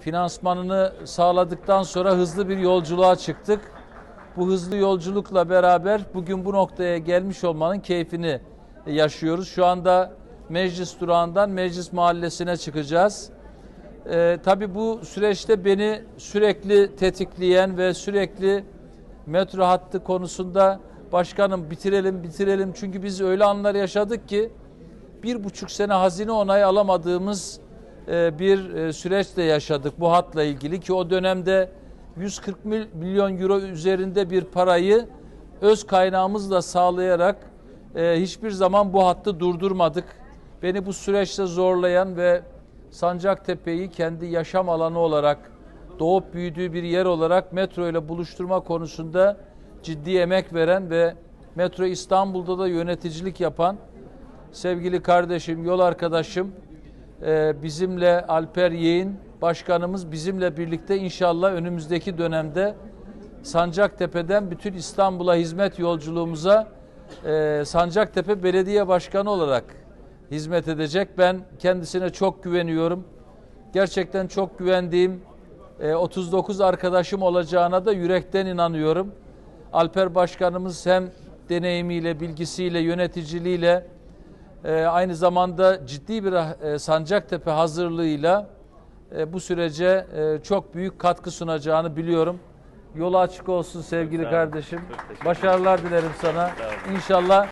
finansmanını sağladıktan sonra hızlı bir yolculuğa çıktık. Bu hızlı yolculukla beraber bugün bu noktaya gelmiş olmanın keyfini yaşıyoruz. Şu anda meclis durağından meclis mahallesine çıkacağız. Ee, tabii bu süreçte beni sürekli tetikleyen ve sürekli metro hattı konusunda başkanım bitirelim bitirelim çünkü biz öyle anlar yaşadık ki bir buçuk sene hazine onayı alamadığımız bir e, süreçte yaşadık bu hatla ilgili ki o dönemde 140 mil- milyon euro üzerinde bir parayı öz kaynağımızla sağlayarak e, hiçbir zaman bu hattı durdurmadık. Beni bu süreçte zorlayan ve Sancaktepe'yi kendi yaşam alanı olarak doğup büyüdüğü bir yer olarak metro ile buluşturma konusunda ciddi emek veren ve Metro İstanbul'da da yöneticilik yapan sevgili kardeşim, yol arkadaşım e, bizimle Alper Yeğin başkanımız bizimle birlikte inşallah önümüzdeki dönemde Sancaktepe'den bütün İstanbul'a hizmet yolculuğumuza e, Sancaktepe Belediye Başkanı olarak hizmet edecek. Ben kendisine çok güveniyorum. Gerçekten çok güvendiğim e, 39 arkadaşım olacağına da yürekten inanıyorum. Alper Başkanımız hem deneyimiyle, bilgisiyle, yöneticiliğiyle e, aynı zamanda ciddi bir e, Sancaktepe hazırlığıyla e, bu sürece e, çok büyük katkı sunacağını biliyorum. Yolu açık olsun sevgili kardeşim. Başarılar dilerim sana. İnşallah